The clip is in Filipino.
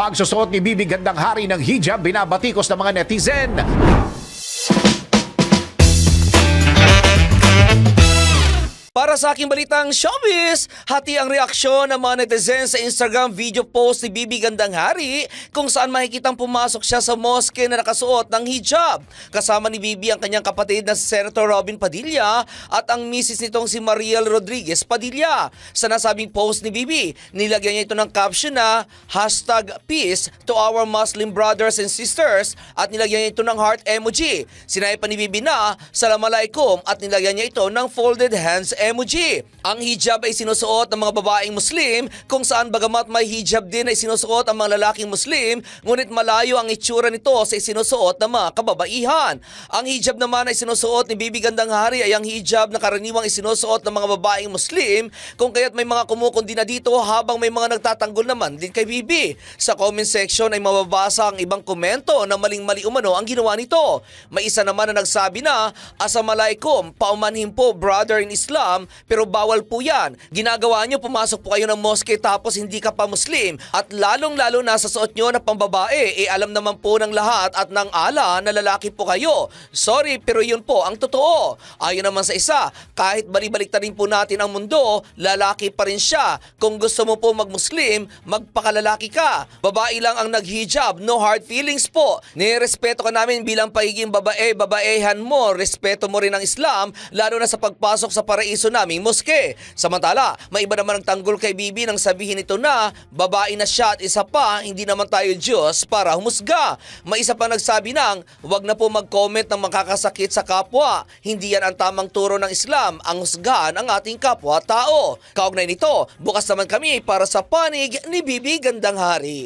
Pagsusuot ni Bibi Gandang Hari ng hijab, binabatikos ng mga netizen. Sa aking balitang showbiz, hati ang reaksyon ng mga netizens sa Instagram video post ni Bibi Gandang Hari kung saan makikitang pumasok siya sa mosque na nakasuot ng hijab. Kasama ni Bibi ang kanyang kapatid na si Senator Robin Padilla at ang misis nitong si Mariel Rodriguez Padilla. Sa nasabing post ni Bibi, nilagyan niya ito ng caption na hashtag peace to our Muslim brothers and sisters at nilagyan niya ito ng heart emoji. Sinabi pa ni Bibi na Assalamualaikum at nilagyan niya ito ng folded hands emoji. Ang hijab ay sinusuot ng mga babaeng Muslim kung saan bagamat may hijab din ay sinusuot ang mga lalaking Muslim ngunit malayo ang itsura nito sa isinusuot ng mga kababaihan. Ang hijab naman ay sinusuot ni Bibi Gandang Hari ay ang hijab na karaniwang isinusuot ng mga babaeng Muslim kung kaya't may mga kumukundi na dito habang may mga nagtatanggol naman din kay Bibi. Sa comment section ay mababasa ang ibang komento na maling-mali umano ang ginawa nito. May isa naman na nagsabi na, Assalamualaikum, paumanhin po brother in Islam, pero bawal po yan. Ginagawa nyo, pumasok po kayo ng mosque tapos hindi ka pa Muslim. At lalong-lalo na sa suot nyo na pambabae, eh alam naman po ng lahat at ng ala na lalaki po kayo. Sorry, pero yun po ang totoo. Ayon naman sa isa, kahit balibalik rin po natin ang mundo, lalaki pa rin siya. Kung gusto mo po mag-Muslim, magpakalalaki ka. Babae lang ang nag-hijab, no hard feelings po. Nirespeto ka namin bilang pagiging babae, babaehan mo, respeto mo rin ang Islam, lalo na sa pagpasok sa paraiso naming moske. Samantala, may iba naman ang tanggol kay Bibi nang sabihin nito na babae na siya at isa pa, hindi naman tayo Diyos para humusga. May isa pa nagsabi ng, wag na po mag-comment ng makakasakit sa kapwa. Hindi yan ang tamang turo ng Islam, ang husgahan ang ating kapwa-tao. Kaugnay nito, bukas naman kami para sa panig ni Bibi Gandang Hari.